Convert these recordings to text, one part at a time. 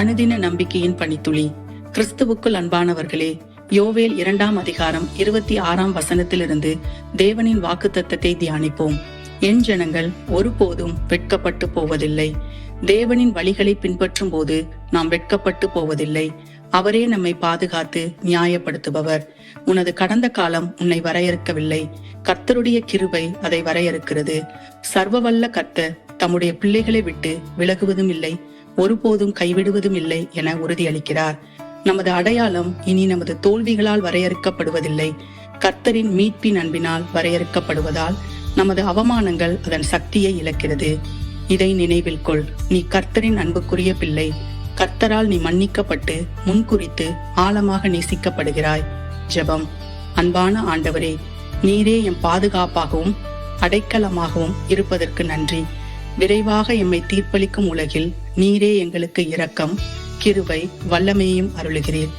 அனுதின நம்பிக்கையின் பணித்துளி. கிறிஸ்துவுக்குள் அன்பானவர்களே யோவேல் இரண்டாம் அதிகாரம் இருபத்தி ஆறாம் வசனத்திலிருந்து தேவனின் வாக்கு தத்தத்தை தியானிப்போம். என் ஜனங்கள் ஒருபோதும் வெட்கப்பட்டு போவதில்லை. தேவனின் வழிகளை பின்பற்றும் போது நாம் வெட்கப்பட்டு போவதில்லை. அவரே நம்மை பாதுகாத்து நியாயப்படுத்துபவர். உனது கடந்த காலம் உன்னை வரையறுக்கவில்லை. கர்த்தருடைய கிருபை அதை வரையறுக்கிறது. சர்வவல்ல கர்த்தர் தம்முடைய பிள்ளைகளை விட்டு விலகுவதும் இல்லை. ஒருபோதும் கைவிடுவதும் இல்லை என உறுதியளிக்கிறார். நமது அடையாளம் இனி நமது தோல்விகளால் வரையறுக்கப்படுவதில்லை. கர்த்தரின் மீட்பின் அன்பினால் வரையறுக்கப்படுவதால் நமது அவமானங்கள் அதன் சக்தியை இழக்கிறது. இதை நினைவில் கொள் நீ கர்த்தரின் அன்புக்குரிய பிள்ளை. கர்த்தரால் நீ மன்னிக்கப்பட்டு முன்குறித்து ஆழமாக நேசிக்கப்படுகிறாய். ஜெபம். அன்பான ஆண்டவரே நீரே என் பாதுகாப்பாகவும் அடைக்கலமாகவும் இருப்பதற்கு நன்றி. விரைவாக எம்மை தீர்ப்பளிக்கும் உலகில் நீரே எங்களுக்கு இரக்கம் கிருவை வல்லமையும் அருளுகிறீர்.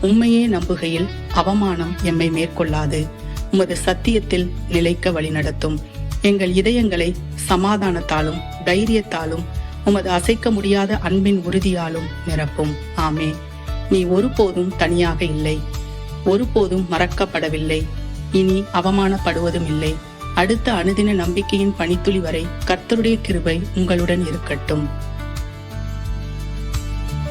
உண்மையே நம்புகையில் அவமானம் எம்மை மேற்கொள்ளாது. உமது சத்தியத்தில் நிலைக்க வழிநடத்தும். எங்கள் இதயங்களை சமாதானத்தாலும் தைரியத்தாலும் உமது அசைக்க முடியாத அன்பின் உறுதியாலும் நிரப்பும். ஆமே நீ ஒருபோதும் தனியாக இல்லை. ஒருபோதும் மறக்கப்படவில்லை. இனி அவமானப்படுவதும் இல்லை. அடுத்த அனுதின நம்பிக்கையின் பணித்துளி வரை கர்த்தருடைய கிருபை உங்களுடன் இருக்கட்டும்.